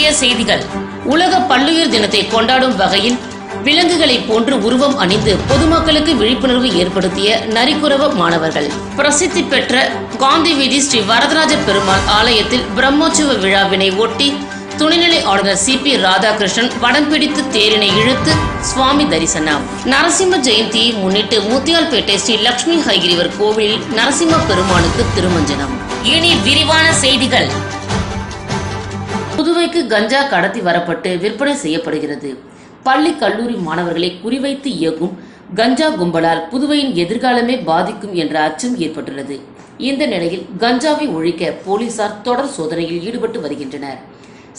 முக்கிய செய்திகள். உலக பல்லுயிர் தினத்தை கொண்டாடும் வகையில் விலங்குகளை போன்று உருவம் அணிந்து பொதுமக்களுக்கு விழிப்புணர்வு ஏற்படுத்திய நரிக்குறவ மாணவர்கள். பிரசித்தி பெற்ற காந்தி வீதி ஸ்ரீ வரதராஜ பெருமாள் ஆலயத்தில் பிரம்மோற்சவ விழாவினை ஒட்டி துணைநிலை ஆளுநர் சி பி ராதாகிருஷ்ணன் வடம் பிடித்து தேரினை இழுத்து சுவாமி தரிசனம். நரசிம்ம ஜெயந்தியை முன்னிட்டு முத்தியால்பேட்டை ஸ்ரீ லட்சுமி ஹைகிரிவர் கோவிலில் நரசிம்ம பெருமானுக்கு திருமஞ்சனம். இனி விரிவான செய்திகள். புதுவைக்கு கஞ்சா கடத்தி வரப்பட்டு விற்பனை செய்யப்படுகிறது. பள்ளி கல்லூரி மாணவர்களை குறிவைத்து இயக்கும் கஞ்சா கும்பலால் புதுவையின் எதிர்காலமே பாதிக்கும் என்ற அச்சம் ஏற்பட்டுள்ளது. இந்த நிலையில் கஞ்சாவை ஒழிக்க போலீசார் தொடர் சோதனையில் ஈடுபட்டு வருகின்றனர்.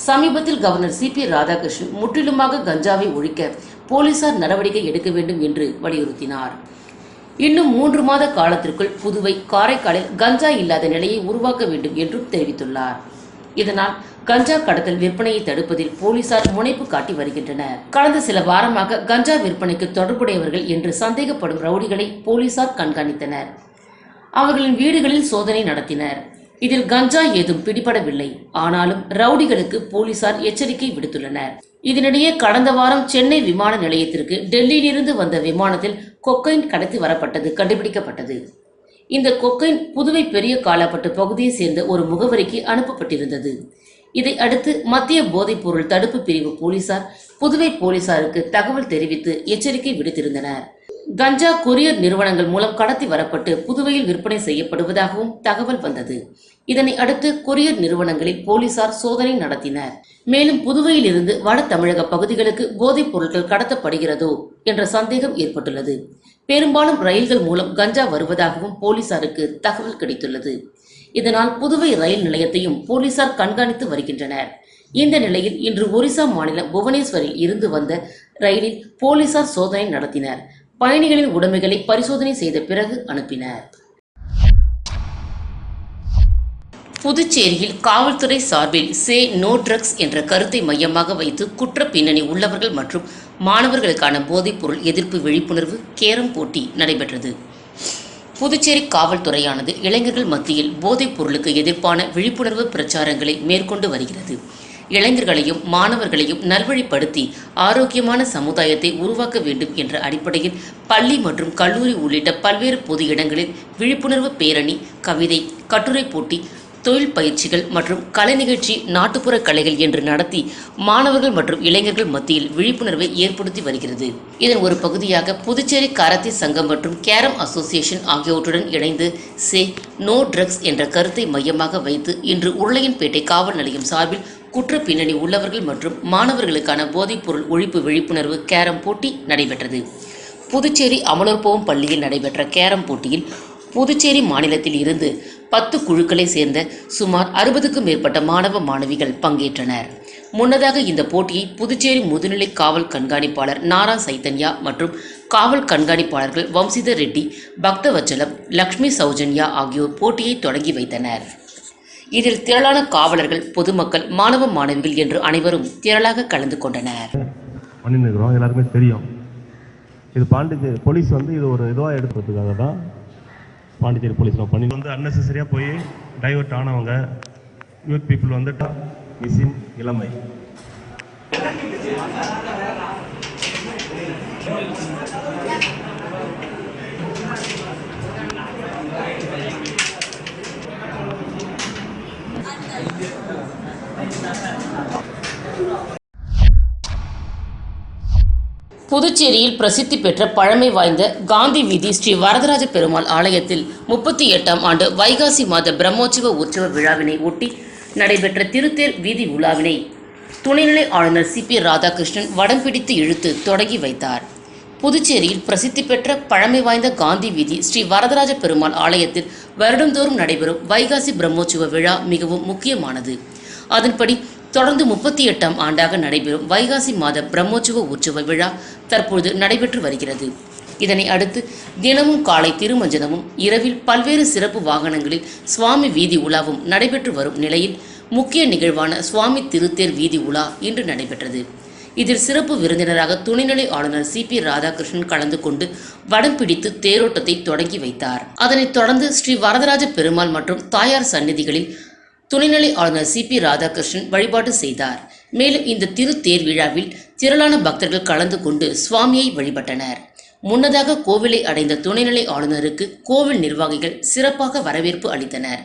சமீபத்தில் கவர்னர் சி பி ராதாகிருஷ்ணன் முற்றிலுமாக கஞ்சாவை ஒழிக்க போலீசார் நடவடிக்கை எடுக்க வேண்டும் என்று வலியுறுத்தினார். இன்னும் மூன்று மாத காலத்திற்குள் புதுவை காரைக்காலில் கஞ்சா இல்லாத நிலையை உருவாக்க வேண்டும் என்றும் தெரிவித்துள்ளார். இதனால் கஞ்சா கடத்தல் விற்பனையை தடுப்பதில் போலீசார் முனைப்பு காட்டி வருகின்றனர். கடந்த சில வாரமாக கஞ்சா விற்பனைக்கு தொடர்புடையவர்கள் என்று சந்தேகப்படும் ரவுடிகளை போலீசார் கண்காணித்தனர். அவர்களின் வீடுகளில் சோதனை நடத்தினர். இதில் கஞ்சா ஏதும் பிடிபடவில்லை. ஆனாலும் ரவுடிகளுக்கு போலீசார் எச்சரிக்கை விடுத்துள்ளனர். இதனிடையே கடந்த வாரம் சென்னை விமான நிலையத்திற்கு டெல்லியிலிருந்து வந்த விமானத்தில் கொக்கைன் கடத்தி வரப்பட்டது கண்டுபிடிக்கப்பட்டது. இந்த கொக்கைன் புதுவை பெரிய காலாப்பட்டு பகுதியை சேர்ந்த ஒரு முகவரிக்கு அனுப்பப்பட்டிருந்தது. இதை அடுத்து மத்திய போதைப்பொருள் தடுப்பு பிரிவு போலீசார் புதுவை போலீசாருக்கு தகவல் தெரிவித்து எச்சரிக்கை விடுத்திருந்தனர். கஞ்சா கொரியர் நிறுவனங்கள் மூலம் கடத்தி வரப்பட்டு புதுவையில் விற்பனை செய்யப்படுவதாகவும் தகவல் வந்தது. இதனை அடுத்து கொரியர் நிறுவனங்களில் போலீசார் சோதனை நடத்தினர். மேலும் புதுவையில் இருந்து வட தமிழக பகுதிகளுக்கு போதைப் பொருட்கள் கடத்தப்படுகிறதோ என்ற சந்தேகம் ஏற்பட்டுள்ளது. பெரும்பாலும் ரயில்கள் மூலம் கஞ்சா வருவதாகவும் போலீசாருக்கு தகவல் கிடைத்துள்ளது. இதனால் புதுவை ரயில் நிலையத்தையும் போலீசார் கண்காணித்து வருகின்றனர். இந்த நிலையில் இன்று ஒரிசா மாநிலம் புவனேஸ்வரில் இருந்து வந்த ரயிலில் போலீசார் சோதனை நடத்தினர். பயணிகளின் உடைமைகளை பரிசோதனை செய்த பிறகு அனுப்பினர். புதுச்சேரியில் காவல்துறை சார்பில் சே நோ ட்ரக்ஸ் என்ற கருத்தை மையமாக வைத்து குற்ற பின்னணி உள்ளவர்கள் மற்றும் மாணவர்களுக்கான போதைப்பொருள் எதிர்ப்பு விழிப்புணர்வு கேரம் போட்டி நடைபெற்றது. புதுச்சேரி காவல்துறையானது இளைஞர்கள் மத்தியில் போதைப் பொருளுக்கு எதிர்ப்பான விழிப்புணர்வு பிரச்சாரங்களை மேற்கொண்டு வருகிறது. இளைஞர்களையும் மாணவர்களையும் நல்வழிப்படுத்தி ஆரோக்கியமான சமுதாயத்தை உருவாக்க வேண்டும் என்ற அடிப்படையில் பள்ளி மற்றும் கல்லூரி உள்ளிட்ட பல்வேறு பொது இடங்களில் விழிப்புணர்வு பேரணி கவிதை கட்டுரை போட்டி தொழில் பயிற்சிகள் மற்றும் கலை நிகழ்ச்சி நாட்டுப்புற கலைகள் என்று நடத்தி மாணவர்கள் மற்றும் இளைஞர்கள் மத்தியில் விழிப்புணர்வை ஏற்படுத்தி வருகிறது. இதன் ஒரு பகுதியாக புதுச்சேரி கராத்தே சங்கம் மற்றும் கேரம் அசோசியேஷன் ஆகியவற்றுடன் இணைந்து சே நோ ட்ரக்ஸ் என்ற கருத்தை மையமாக வைத்து இன்று உருளையன்பேட்டை காவல் நிலையம் சார்பில் குற்ற பின்னணி உள்ளவர்கள் மற்றும் மாணவர்களுக்கான போதைப்பொருள் ஒழிப்பு விழிப்புணர்வு கேரம் போட்டி நடைபெற்றது. புதுச்சேரி அமலோற்பவம் பள்ளியில் நடைபெற்ற கேரம் போட்டியில் புதுச்சேரி மாநிலத்தில் இருந்து பத்து குழுக்களை சேர்ந்த சுமார் அறுபதுக்கும் மேற்பட்ட மாணவ மாணவிகள் பங்கேற்றனர். முன்னதாக இந்த போட்டியை புதுச்சேரி முதுநிலை காவல் கண்காணிப்பாளர் நாரா சைத்தன்யா மற்றும் காவல் கண்காணிப்பாளர்கள் வம்சிதர் ரெட்டி பக்தவச்சலம் லக்ஷ்மி சௌஜன்யா ஆகியோர் போட்டியை தொடங்கி வைத்தனர். இதில் திரளான காவலர்கள் பொதுமக்கள் மாணவ மாணவிகள் என்று அனைவரும் திரளாக கலந்து கொண்டனர். எல்லாருமே எல்லாருக்குமே தெரியும். இது பாண்டிச்சேரி போலீஸ் வந்து இது ஒரு இதுவாக எடுக்கிறதுக்காக தான் பாண்டிச்சேரி போலீஸில் பண்ணி வந்து அன்னெசரியாக போய் டைவர்ட் ஆனவங்க யூத் பீப்புள் வந்துட்டா மிஸ்ஸின் இளமை. புதுச்சேரியில் பிரசித்தி பெற்ற பழமை வாய்ந்த காந்தி வீதி ஸ்ரீ வரதராஜ பெருமாள் ஆலயத்தில் முப்பத்தி எட்டாம் ஆண்டு வைகாசி மாத பிரம்மோற்சவ உற்சவ விழாவினை ஒட்டி நடைபெற்ற திருத்தேர் வீதி உலாவினை துணைநிலை ஆளுநர் சி பி ராதாகிருஷ்ணன் வடம் பிடித்து இழுத்து தொடங்கி வைத்தார். புதுச்சேரியில் பிரசித்தி பெற்ற பழமை வாய்ந்த காந்தி வீதி ஸ்ரீ வரதராஜ பெருமாள் ஆலயத்தில் வருடந்தோறும் நடைபெறும் வைகாசி பிரம்மோற்சவ விழா மிகவும் முக்கியமானது. அதன்படி தொடர்ந்து முப்பத்தி எட்டாம் ஆண்டாக நடைபெறும் வைகாசி மாத பிரம்மோற்சவ உற்சவ விழா தற்பொழுது நடைபெற்று வருகிறது. இதனை அடுத்து தினமும் காலை திருமஞ்சனமும் இரவில் பல்வேறு சிறப்பு வாகனங்களில் சுவாமி வீதி உலாவும் நடைபெற்று வரும் நிலையில் முக்கிய நிகழ்வான சுவாமி திருத்தேர் வீதி உலா இன்று நடைபெற்றது. இதில் சிறப்பு விருந்தினராக துணைநிலை ஆளுநர் சி பி ராதாகிருஷ்ணன் கலந்து கொண்டு வடம் பிடித்து தேரோட்டத்தை தொடங்கி வைத்தார். அதனைத் தொடர்ந்து ஸ்ரீ வரதராஜ பெருமாள் மற்றும் தாயார் சந்நிதிகளில் துணைநிலை ஆளுநர் சி பி ராதாகிருஷ்ணன் வழிபாடு செய்தார். மேலும் இந்த திருத்தேர் விழாவில் திரளான பக்தர்கள் கலந்து கொண்டு சுவாமியை வழிபட்டனர். முன்னதாக கோவிலை அடைந்த துணைநிலை ஆளுநருக்கு கோவில் நிர்வாகிகள் சிறப்பாக வரவேற்பு அளித்தனர்.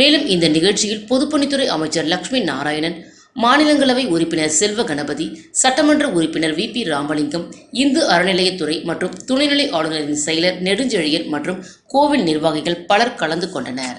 மேலும் இந்த நிகழ்ச்சியில் பொதுப்பணித்துறை அமைச்சர் லக்ஷ்மி நாராயணன் மாநிலங்களவை உறுப்பினர் செல்வ கணபதி சட்டமன்ற உறுப்பினர் வி பி ராமலிங்கம் இந்து அறநிலையத்துறை மற்றும் துணைநிலை ஆளுநரின் செயலர் நெடுஞ்செழியன் மற்றும் கோவில் நிர்வாகிகள் பலர் கலந்து கொண்டனர்.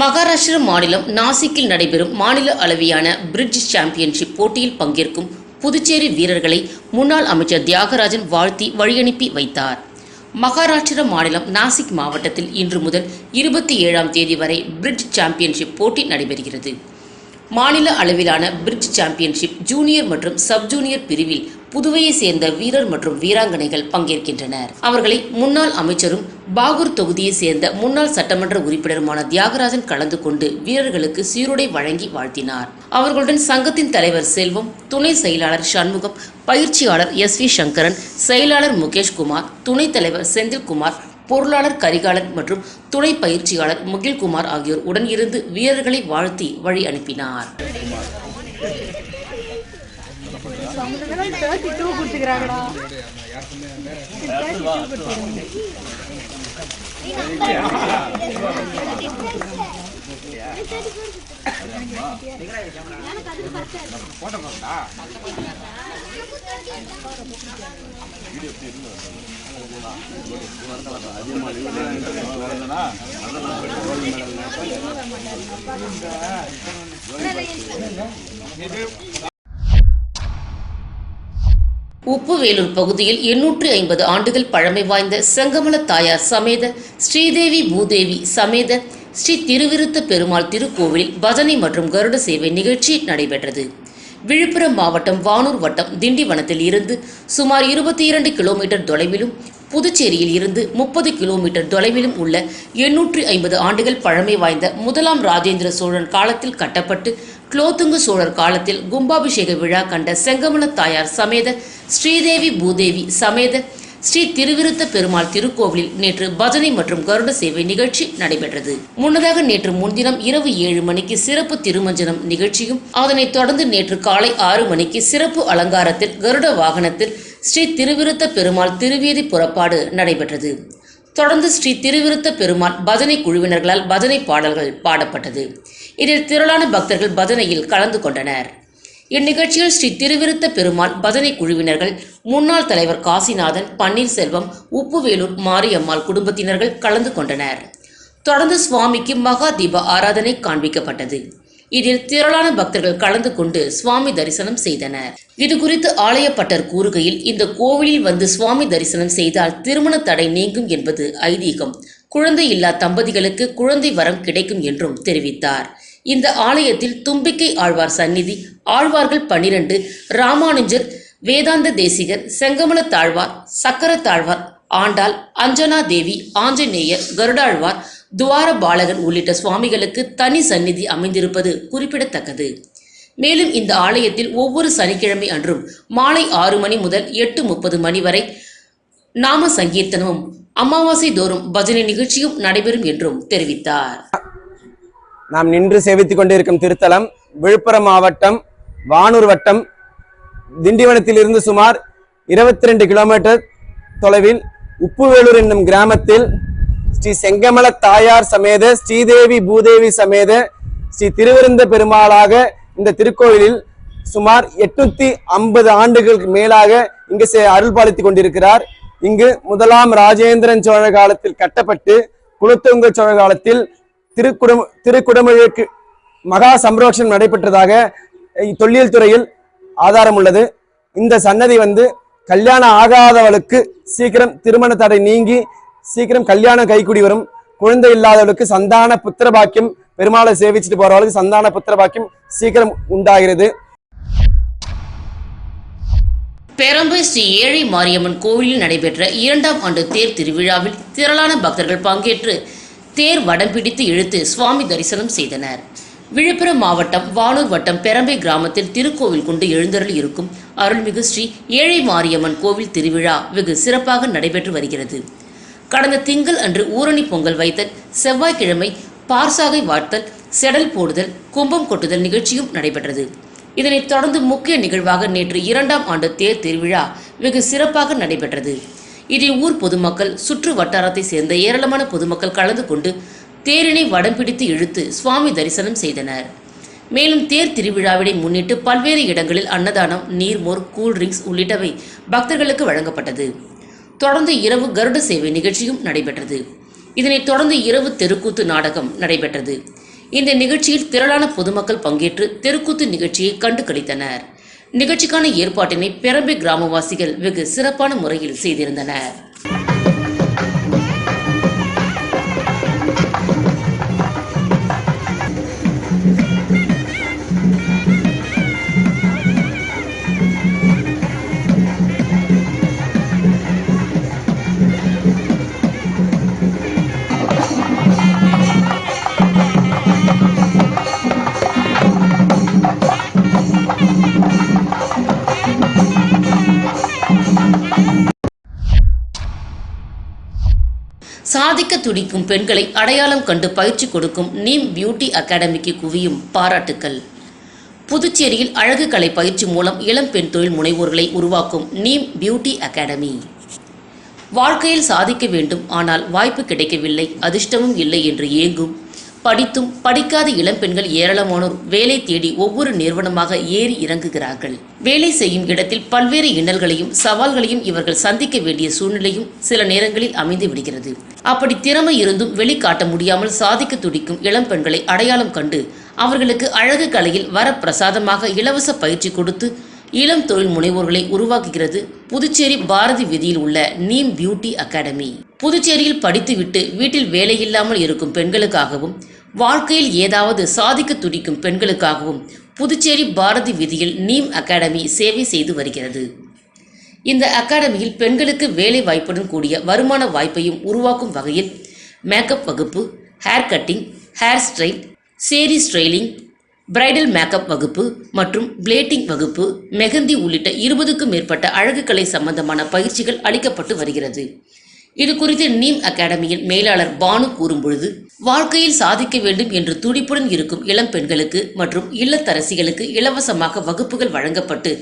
மகாராஷ்டிர மாநிலம் நாசிக்கில் நடைபெறும் மாநில அளவியான பிரிட்ஜ் சாம்பியன்ஷிப் போட்டியில் பங்கேற்கும் புதுச்சேரி வீரர்களை முன்னாள் அமைச்சர் தியாகராஜன் வாழ்த்தி வழியனுப்பி வைத்தார். மகாராஷ்டிர மாநிலம் நாசிக் மாவட்டத்தில் இன்று முதல் இருபத்தி ஏழாம் தேதி வரை பிரிட்ஜ் சாம்பியன்ஷிப் போட்டி நடைபெறுகிறது. மாநில அளவிலான பிரிட்ஜ் சாம்பியன்ஷிப் ஜூனியர் மற்றும் சப் ஜூனியர் பிரிவில் புதுவையை சேர்ந்த வீரர் மற்றும் வீராங்கனைகள் பங்கேற்கின்றனர். அவர்களை முன்னாள் அமைச்சரும் பாகூர் தொகுதியை சேர்ந்த முன்னாள் சட்டமன்ற உறுப்பினருமான தியாகராஜன் கலந்து கொண்டு வீரர்களுக்கு சீருடை வழங்கி வாழ்த்தினார். அவர்களுடன் சங்கத்தின் தலைவர் செல்வம் துணை செயலாளர் சண்முகம் பயிற்சியாளர் எஸ் வி சங்கரன் செயலாளர் முகேஷ்குமார் துணைத் தலைவர் செந்தில்குமார் பொருளாளர் கரிகாலன் மற்றும் துணை பயிற்சியாளர் முகில்குமார் ஆகியோர் உடன் இருந்து வீரர்களை வாழ்த்தி வழி அனுப்பினார். தேர்ட்டி டூ கொடுத்துக்கிறாங்கடா உப்புவேலூர் பகுதியில் எண்ணூற்று ஐம்பது ஆண்டுகள் பழமை வாய்ந்த செங்கமல தாயார் சமேத ஸ்ரீதேவி பூதேவி சமேத ஸ்ரீ திருவிருத்த பெருமாள் திருக்கோவிலில் பஜனை மற்றும் கருட சேவை நிகழ்ச்சி நடைபெற்றது. விழுப்புரம் மாவட்டம் வானூர் வட்டம் திண்டிவனத்தில் இருந்து சுமார் இருபத்தி இரண்டு கிலோமீட்டர் தொலைவிலும் புதுச்சேரியில் இருந்து முப்பது கிலோமீட்டர் தொலைவிலும் உள்ள எண்ணூற்று ஐம்பது ஆண்டுகள் பழமை வாய்ந்த முதலாம் ராஜேந்திர சோழன் காலத்தில் கட்டப்பட்டு குலோத்துங்க சோழர் காலத்தில் கும்பாபிஷேக விழா கண்ட செங்கமல தாயார் சமேத ஸ்ரீதேவி பூதேவி சமேத ஸ்ரீ திருவிருத்த பெருமாள் திருக்கோவிலில் நேற்று பஜனை மற்றும் கருட சேவை நிகழ்ச்சி நடைபெற்றது. முன்னதாக நேற்று முன்தினம் இரவு ஏழு மணிக்கு சிறப்பு திருமஞ்சனம் நிகழ்ச்சியும் அதனைத் தொடர்ந்து நேற்று காலை ஆறு மணிக்கு சிறப்பு அலங்காரத்தில் கருட வாகனத்தில் ஸ்ரீ திருவிருத்த பெருமாள் திருவீதி புறப்பாடு நடைபெற்றது. தொடர்ந்து ஸ்ரீ திருவிருத்த பெருமாள் பஜனை குழுவினர்களால் பஜனை பாடல்கள் பாடப்பட்டது. இதில் திரளான பக்தர்கள் பஜனையில் கலந்து கொண்டனர். இந்நிகழ்ச்சியில் ஸ்ரீ திருவிருத்த பெருமாள் பஜனை குழுவினர்கள் முன்னாள் தலைவர் காசிநாதன் பன்னீர்செல்வம் உப்புவேலூர் மாரியம்மாள் குடும்பத்தினர்கள் கலந்து கொண்டனர். தொடர்ந்து சுவாமிக்கு மகா தீப ஆராதனை காண்பிக்கப்பட்டது. இதில் திரளான பக்தர்கள் கலந்து கொண்டு சுவாமி தரிசனம் செய்தனர். இது குறித்து ஆலயப்பட்டர் கூறுகையில் இந்த கோவிலில் வந்து சுவாமி தரிசனம் செய்தால் திருமண தடை நீங்கும் என்பது ஐதீகம். குழந்தை இல்லா தம்பதிகளுக்கு குழந்தை வரம் கிடைக்கும் என்றும் தெரிவித்தார். இந்த ஆலயத்தில் தும்பிக்கை ஆழ்வார் சந்நிதி ஆழ்வார்கள் பன்னிரண்டு ராமானுஜர் வேதாந்த தேசிகர் செங்கமல தாழ்வார் சக்கர தாழ்வார் ஆண்டாள் அஞ்சனா தேவி ஆஞ்சநேயர் கருடாழ்வார் துவார பாலகன் உள்ளிட்ட சுவாமிகளுக்கு தனி சந்நிதி அமைந்திருப்பது குறிப்பிடத்தக்கது. மேலும் இந்த ஆலயத்தில் ஒவ்வொரு சனிக்கிழமை அன்றும் மாலை ஆறு மணி முதல் எட்டு முப்பது மணி வரை நாம சங்கீர்த்தனமும் அமாவாசை தோறும் பஜனை நிகழ்ச்சியும் நடைபெறும் என்றும் தெரிவித்தார். நாம் நின்று சேவித்துக் கொண்டிருக்கும் திருத்தலம் விழுப்புரம் மாவட்டம் வானூர் வட்டம் திண்டிவனத்தில் இருந்து சுமார் இருபத்தி ரெண்டு கிலோமீட்டர் தொலைவில் உப்புவேலூர் என்னும் கிராமத்தில் ஸ்ரீ செங்கமல தாயார் சமேத ஸ்ரீதேவி பூதேவி சமேத ஸ்ரீ திருவிருந்த பெருமாளாக இந்த திருக்கோயிலில் சுமார் எட்நூத்தி ஐம்பது ஆண்டுகளுக்கு மேலாக இங்கு சே- அருள் கொண்டிருக்கிறார். இங்கு முதலாம் ராஜேந்திரன் சோழ காலத்தில் கட்டப்பட்டு குலத்துங்க சோழ காலத்தில் திருக்குடம் திருக்குடமுழுக்கு மகா சம்ரோஷம் நடைபெற்றதாக தொல்லியல் துறையில் ஆதாரம் உள்ளது. இந்த சன்னதி வந்து கல்யாணம் ஆகாதவளுக்கு சீக்கிரம் திருமண தடை நீங்கி சீக்கிரம் கல்யாணம் கைக்குடி வரும். குழந்தை இல்லாதவளுக்கு சந்தான புத்திர பாக்கியம் பெருமாளை சேவிச்சுட்டு போறவளுக்கு சந்தான புத்திர பாக்கியம் சீக்கிரம் உண்டாகிறது. பெரம்பை ஸ்ரீ ஏழை மாரியம்மன் கோவிலில் நடைபெற்ற இரண்டாம் ஆண்டு தேர் திருவிழாவில் திரளான பக்தர்கள் பங்கேற்று தேர் வடம் பிடித்து இழுத்து சுவாமி தரிசனம் செய்தனர். விழுப்புரம் மாவட்டம் வானூர் வட்டம் பெரம்பை கிராமத்தில் திருக்கோவில் கொண்டு எழுந்தருள் இருக்கும் அருள்மிகு ஸ்ரீ ஏழை மாரியம்மன் கோவில் திருவிழா வெகு சிறப்பாக நடைபெற்று வருகிறது. கடந்த திங்கள் அன்று ஊரணி பொங்கல் வைத்தல் செவ்வாய்க்கிழமை பார்சாகை வார்த்தல் செடல் போடுதல் கும்பம் கொட்டுதல் நிகழ்ச்சியும் நடைபெற்றது. இதனைத் தொடர்ந்து முக்கிய நிகழ்வாக நேற்று இரண்டாம் ஆண்டு தேர் திருவிழா வெகு சிறப்பாக நடைபெற்றது. இதில் ஊர் பொதுமக்கள் சுற்று வட்டாரத்தைச் சேர்ந்த ஏராளமான பொதுமக்கள் கலந்து கொண்டு தேரினை வடம் பிடித்து இழுத்து சுவாமி தரிசனம் செய்தனர். மேலும் தேர் திருவிழாவினை முன்னிட்டு பல்வேறு இடங்களில் அன்னதானம் நீர்மோர் கூல்ட்ரிங்க்ஸ் உள்ளிட்டவை பக்தர்களுக்கு வழங்கப்பட்டது. தொடர்ந்து இரவு கருட சேவை நிகழ்ச்சியும் நடைபெற்றது. இதனைத் தொடர்ந்து இரவு தெருக்கூத்து நாடகம் நடைபெற்றது. இந்த நிகழ்ச்சியில் திரளான பொதுமக்கள் பங்கேற்று தெருக்கூத்து நிகழ்ச்சியை கண்டு கழித்தனர் நிகழ்ச்சிக்கான ஏற்பாட்டினை பெரம்பை கிராமவாசிகள் வெகு சிறப்பான முறையில் செய்திருந்தனர். சாதிக்க துடிக்கும் பெண்களை அடையாளம் கண்டு பயிற்சி கொடுக்கும் நீம் பியூட்டி அகாடமிக்கு குவியும் பாராட்டுக்கள். புதுச்சேரியில் அழகு கலை பயிற்சி மூலம் இளம் பெண் தொழில் முனைவோர்களை உருவாக்கும் நீம் பியூட்டி அகாடமி. வாழ்க்கையில் சாதிக்க வேண்டும் ஆனால் வாய்ப்பு கிடைக்கவில்லை அதிர்ஷ்டமும் இல்லை என்று ஏங்கும் படித்தும் படிக்காத இளம்பெண்கள் ஏராளமானோர் வேலை தேடி ஒவ்வொரு நிறுவனமாக ஏறி இறங்குகிறார்கள். வேலை செய்யும் இடத்தில் பல்வேறு இன்னல்களையும் சவால்களையும் இவர்கள் சந்திக்க வேண்டிய சூழ்நிலையும் சில நேரங்களில் அமைந்து விடுகிறது. அப்படி திறமை இருந்தும் வெளிக்காட்ட முடியாமல் சாதிக்க துடிக்கும் இளம்பெண்களை அடையாளம் கண்டு அவர்களுக்கு அழகு கலையில் வரப்பிரசாதமாக இலவச பயிற்சி கொடுத்து இளம் தொழில் முனைவோர்களை உருவாக்குகிறது புதுச்சேரி பாரதி வீதியில் உள்ள நீம் பியூட்டி அகாடமி. புதுச்சேரியில் படித்துவிட்டு வீட்டில் வேலையில்லாமல் இருக்கும் பெண்களுக்காகவும் வாழ்க்கையில் ஏதாவது சாதிக்க துடிக்கும் பெண்களுக்காகவும் புதுச்சேரி பாரதி வீதியில் நீம் அகாடமி சேவை செய்து வருகிறது. இந்த அகாடமியில் பெண்களுக்கு வேலை வாய்ப்புடன் கூடிய வருமான வாய்ப்பையும் உருவாக்கும் வகையில் மேக்கப் வகுப்பு ஹேர் கட்டிங் ஹேர் ஸ்ட்ரைட் சேரி ஸ்ட்ரைலிங் பிரைடல் மேக்கப் வகுப்பு மற்றும் பிளேட்டிங் வகுப்பு மெஹந்தி உள்ளிட்ட இருபதுக்கும் மேற்பட்ட அழகுக்கலை சம்பந்தமான பயிற்சிகள் அளிக்கப்பட்டு வருகிறது. இது குறித்து நீம் அகாடமியின் மேலாளர் பானு கூறும்பொழுது வாழ்க்கையில் சாதிக்க வேண்டும் என்று துடிப்புடன் இருக்கும் இளம் பெண்களுக்கு மற்றும் இல்லத்தரசிகளுக்கு இலவசமாக வகுப்புகள் வழங்கப்பட்டு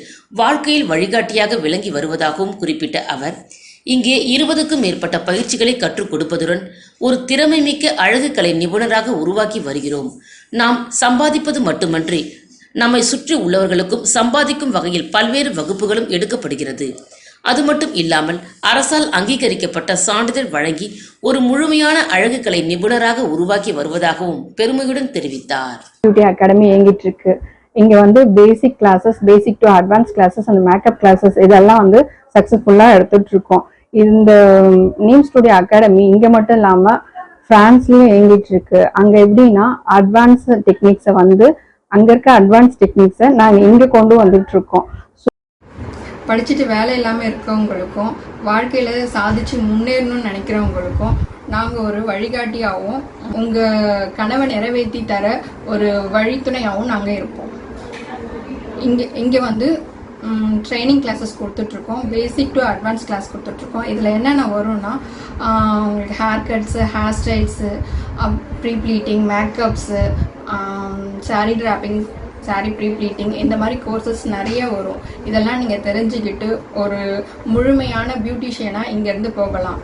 வாழ்க்கையில் வழிகாட்டியாக விளங்கி வருவதாகவும் குறிப்பிட்ட அவர் இங்கே இருபதுக்கும் மேற்பட்ட பயிற்சிகளை கற்றுக் கொடுப்பதுடன் ஒரு திறமைமிக்க அழகு கலை நிபுணராக உருவாக்கி வருகிறோம். நாம் சம்பாதிப்பது மட்டுமன்றி நம்மை சுற்றி உள்ளவர்களுக்கும் சம்பாதிக்கும் வகையில் பல்வேறு வகுப்புகளும் எடுக்கப்படுகிறது. அது மட்டும் இல்லாமல் அரசால் அங்கீகரிக்கப்பட்ட சான்றிதழ் வழங்கி ஒரு முழுமையான அழகு கலை நிபுணராக உருவாக்கி வருவதாகவும் பெருமையுடன் தெரிவித்தார். பியூட்டி அகாடமி இயங்கிட்டு இருக்கு. இங்க வந்து basic classes basic to advance classes அந்த மேக்கப் கிளாஸஸ் இதெல்லாம் வந்து சக்சஸ்ஃபுல்லா எடுத்துட்டு இருக்கோம். இந்த நீம் ஸ்டுடியோ அகாடமி இங்க மட்டும் இல்லாம பிரான்ஸ்லயும் இயங்கிட்டு இருக்கு. அங்க எப்படின்னா அட்வான்ஸ் டெக்னிக்ஸை வந்து அங்க இருக்க அட்வான்ஸ் டெக்னிக்ஸை நாங்க இங்க கொண்டு வந்துட்டு இருக்கோம். படிச்சுட்டு வேலை இல்லாமல் இருக்கவங்களுக்கும் வாழ்க்கையில் சாதிச்சு முன்னேறணும்னு நினைக்கிறவங்களுக்கும் நாங்கள் ஒரு வழிகாட்டியாகவும் உங்கள் கனவை நிறைவேற்றி தர ஒரு வழித்துணையாகவும் நாங்கள் இருப்போம். இங்கே இங்கே வந்து ட்ரைனிங் கிளாஸஸ் கொடுத்துட்ருக்கோம். பேசிக் டு அட்வான்ஸ் கிளாஸ் கொடுத்துட்ருக்கோம். இதில் என்னென்ன வரும்னா உங்களுக்கு hair cuts hair styles pre pleating makeups sari draping sari pre pleating இந்த மாதிரி கோர்சஸ் நிறைய வரும். இதெல்லாம் நீங்கள் தெரிஞ்சுக்கிட்டு ஒரு முழுமையான பியூட்டிஷியனாக இங்கேருந்து போகலாம்.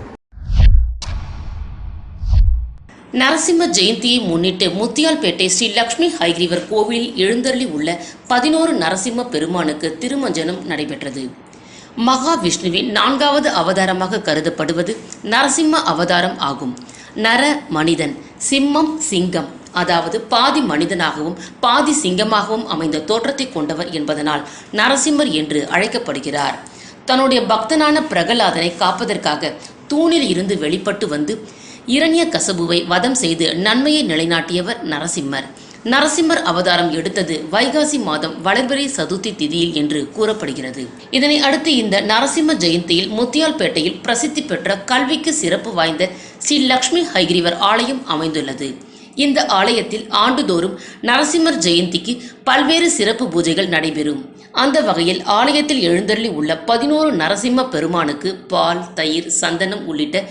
நரசிம்ம ஜெயந்தியை முன்னிட்டு முத்தியால்பேட்டை ஸ்ரீ லக்ஷ்மி ஹைகிரிவர் கோவிலில் எழுந்தருளி உள்ள பதினோரு நரசிம்ம பெருமானுக்கு திருமஞ்சனம் நடைபெற்றது. மகாவிஷ்ணுவின் நான்காவது அவதாரமாக கருதப்படுவது நரசிம்ம அவதாரம் ஆகும். நர மனிதன் சிம்மம் சிங்கம் அதாவது பாதி மனிதனாகவும் பாதி சிங்கமாகவும் அமைந்த தோற்றத்தை கொண்டவர் என்பதனால் நரசிம்மர் என்று அழைக்கப்படுகிறார். தன்னுடைய பக்தனான பிரகலாதனை காப்பதற்காக தூணில் இருந்து வெளிப்பட்டு வந்து இரண்ய கசபுவை வதம் செய்து நன்மையை நிலைநாட்டியவர் நரசிம்மர். நரசிம்மர் அவதாரம் எடுத்தது வைகாசி மாதம் வளர்பிறை சதுர்த்தி திதியில் என்று கூறப்படுகிறது. இதனை அடுத்து இந்த நரசிம்ம ஜெயந்தியில் முத்தியால்பேட்டையில் பிரசித்தி பெற்ற கல்விக்கு சிறப்பு வாய்ந்த ஸ்ரீ லக்ஷ்மி ஹைகிரிவர் ஆலயம் அமைந்துள்ளது. இந்த ஆலயத்தில் ஆண்டுதோறும் நரசிம்மர் ஜெயந்திக்கு பல்வேறு சிறப்பு பூஜைகள் நடைபெறும். அந்த வகையில் ஆலயத்தில் எழுந்தருளி உள்ள பதினோரு நரசிம்ம பெருமானுக்கு பால் தயிர் சந்தனம் உள்ளிட்ட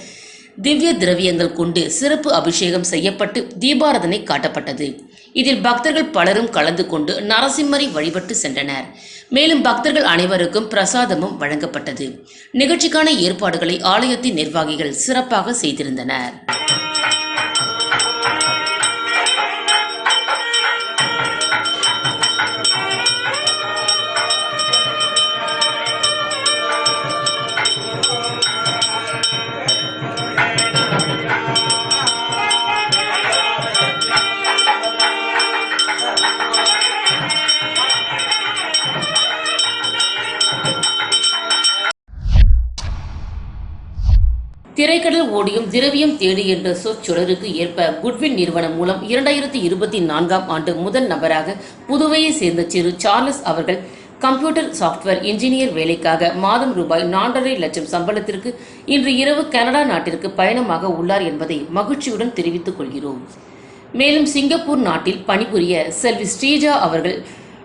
திவ்ய திரவியங்கள் கொண்டு சிறப்பு அபிஷேகம் செய்யப்பட்டு தீபாரதனை காட்டப்பட்டது. இதில் பக்தர்கள் பலரும் கலந்து கொண்டு நரசிம்மரை வழிபட்டு சென்றனர். மேலும் பக்தர்கள் அனைவருக்கும் பிரசாதமும் வழங்கப்பட்டது. நிகழ்ச்சிக்கான ஏற்பாடுகளை ஆலயத்தின் நிர்வாகிகள் சிறப்பாக செய்திருந்தனர். நிலக்கடல் ஓடியும் திரவியம் தேடி என்ற சொற்சொடருக்கு ஏற்ப குட்வின் நிறுவனம் மூலம் இரண்டாயிரத்தி இருபத்தி நான்காம் ஆண்டு முதல் நபராக புதுவையை சேர்ந்த சிறு சார்லஸ் அவர்கள் கம்ப்யூட்டர் சாஃப்ட்வேர் இன்ஜினியர் வேலைக்காக மாதம் ரூபாய் நான்கரை லட்சம் சம்பளத்திற்கு இன்று இரவு கனடா நாட்டிற்கு பயணமாக உள்ளார் என்பதை மகிழ்ச்சியுடன் தெரிவித்துக் கொள்கிறோம். மேலும் சிங்கப்பூர் நாட்டில் பணிபுரிய செல்வி ஸ்ரீஜா அவர்கள்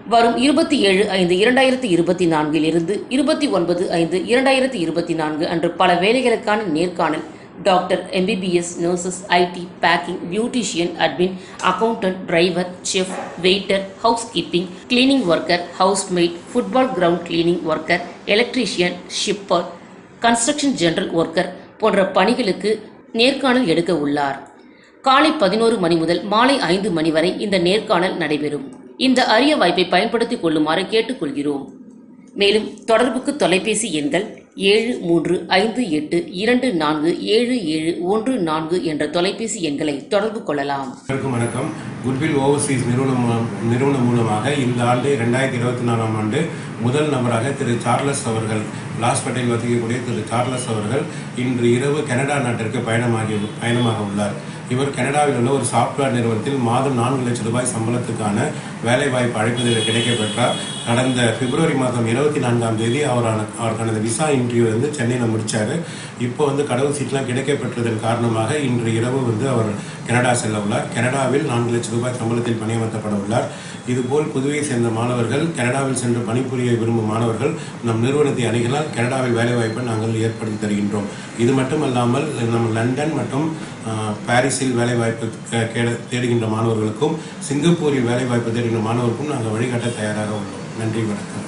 வரும் இருபத்தி ஏழு ஐந்து இரண்டாயிரத்தி இருபத்தி நான்கில் இருந்து இருபத்தி ஒன்பது ஐந்து இரண்டாயிரத்தி இருபத்தி நான்கு அன்று பல வேலைகளுக்கான நேர்காணல். Doctor MBBS nurses IT packing beautician admin accountant driver chef waiter housekeeping cleaning worker housemaid football ground cleaning worker electrician shipper construction general worker போன்ற பணிகளுக்கு நேர்காணல் எடுக்க உள்ளார். காலை பதினோரு மணி முதல் மாலை ஐந்து மணி வரை இந்த நேர்காணல் நடைபெறும். இந்த அரிய வாய்ப்பை பயன்படுத்திக் கொள்ளுமாறு கேட்டுக்கொள்கிறோம். மேலும் தொடர்புக்கு தொலைபேசி எண்கள் ஏழு மூன்று ஐந்து எட்டு இரண்டு நான்கு ஏழு ஏழு ஒன்று நான்கு என்ற தொலைபேசி எண்களை தொடர்பு கொள்ளலாம். வணக்கம். குட்வில் ஓவர்சீஸ் நிறுவனம் நிறுவனம் மூலமாக இந்த ஆண்டு ரெண்டாயிரத்தி இருபத்தி நாலாம் ஆண்டு முதல் நபராக திரு சார்லஸ் அவர்கள் லாஸ்பேட்டையில் வசிக்கக்கூடிய திரு சார்லஸ் அவர்கள் இன்று இரவு கனடா நாட்டிற்கு பயணமாகி பயணமாக உள்ளார். இவர் கனடாவில் உள்ள ஒரு சாஃப்ட்வேர் நிறுவனத்தில் மாதம் நான்கு லட்சம் ரூபாய் சம்பளத்துக்கான வேலைவாய்ப்பு அழைப்பதில் கிடைக்கப்பெற்றார். கடந்த பிப்ரவரி மாதம் இருபத்தி நான்காம் தேதி அவரான அவருக்கான விசா இன்டர்வியூ வந்து சென்னையில் முடித்தார் இப்போ வந்து கடவுள் சீட்லாம் கிடைக்கப்பெற்றதன் காரணமாக இன்று இரவு வந்து அவர் கனடா செல்ல உள்ளார் கனடாவில் நான்கு லட்சம் ரூபாய் சம்பளத்தில் பணியமர்த்தப்பட உள்ளார் இதுபோல் புதுவையை சேர்ந்த மாணவர்கள் கனடாவில் சென்று பணிபுரிய விரும்பும் மாணவர்கள் நம் நிறுவனத்தை அணுகினால் கனடாவில் வேலைவாய்ப்பை நாங்கள் ஏற்படுத்தி தருகின்றோம். இது மட்டுமல்லாமல் நம் லண்டன் மற்றும் ஆஹ், பாரிஸில் வேலைவாய்ப்பு தேடுகின்ற மாணவர்களுக்கும் சிங்கப்பூரில் வேலைவாய்ப்பு தேடுகின்ற மாணவருக்கும் நாங்கள் வழிகாட்ட தயாராக உள்ளோம். நன்றி வணக்கம்.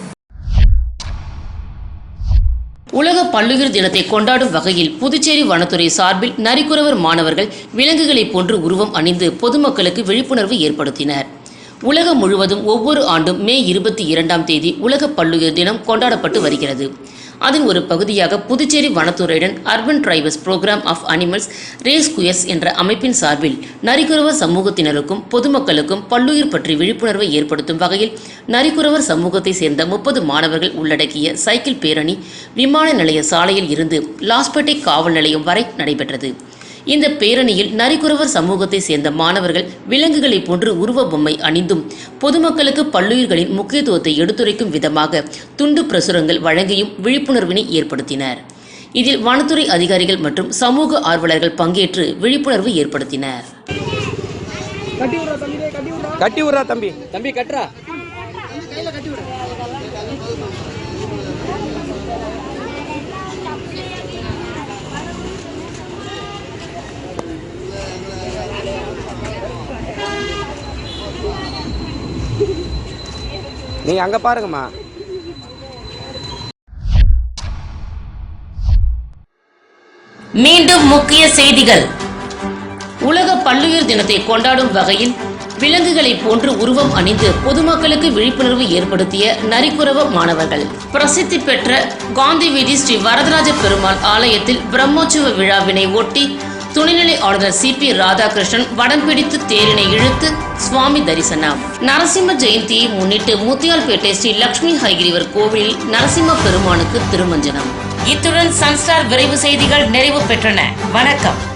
உலக பல்லுயிர் தினத்தை கொண்டாடும் வகையில் புதுச்சேரி வனத்துறை சார்பில் நரிக்குறவர் மாணவர்கள் விலங்குகளைப் போன்று உருவம் அணிந்து பொதுமக்களுக்கு விழிப்புணர்வு ஏற்படுத்தினர். உலகம் முழுவதும் ஒவ்வொரு ஆண்டும் மே இருபத்தி இரண்டாம் தேதி உலக பல்லுயிர் தினம் கொண்டாடப்பட்டு வருகிறது. அதன் ஒரு பகுதியாக Puducherry வனத்துறையுடன் urban drivers programme of animals rescuers என்ற அமைப்பின் சார்பில் நரிக்குறவர் சமூகத்தினருக்கும் பொதுமக்களுக்கும் பல்லுயிர் பற்றி விழிப்புணர்வை ஏற்படுத்தும் வகையில் நரிக்குறவர் சமூகத்தை சேர்ந்த முப்பது மாணவர்கள் உள்ளடக்கிய சைக்கிள் பேரணி விமான நிலைய சாலையில் இருந்து லாஸ்பேட்டை காவல் நிலையம் வரை நடைபெற்றது. இந்த பேரணியில் நரிக்குறவர் சமூகத்தை சேர்ந்த மாணவர்கள் விலங்குகளைப் போன்று உருவ பொம்மை அணிந்தும் பொதுமக்களுக்கு பல்லுயிர்களின் முக்கியத்துவத்தை எடுத்துரைக்கும் விதமாக துண்டு பிரசுரங்கள் வழங்கியும் விழிப்புணர்வினை ஏற்படுத்தினர். இதில் வனத்துறை அதிகாரிகள் மற்றும் சமூக ஆர்வலர்கள் பங்கேற்று விழிப்புணர்வு ஏற்படுத்தினர். கட்டி விடுறா தம்பி தம்பி. கட்டுறா. நீங்க அங்க பாருங்கம்மா. மீண்டும் முக்கிய செய்திகள். உலக பல்லுயிர் தினத்தை கொண்டாடும் வகையில் விலங்குகளைப் போன்று உருவம் அணிந்து பொதுமக்களுக்கு விழிப்புணர்வு ஏற்படுத்திய நரிக்குறவ மாணவர்கள். பிரசித்தி பெற்ற காந்தி வீதி ஸ்ரீ வரதராஜ பெருமாள் ஆலயத்தில் பிரம்மோற்சவ விழாவினை ஒட்டி துணைநிலை ஆளுநர் சி பி ராதாகிருஷ்ணன் வடம் பிடித்து தேரினை இழுத்து சுவாமி தரிசனம். நரசிம்ம ஜெயந்தியை முன்னிட்டு முத்தியால்பேட்டை ஸ்ரீ லட்சுமி ஹைகிரிவர் கோவிலில் நரசிம்ம பெருமானுக்கு திருமஞ்சனம். இத்துடன் சன்ஸ்டார் விரைவு செய்திகள் நிறைவு பெற்றன. வணக்கம்.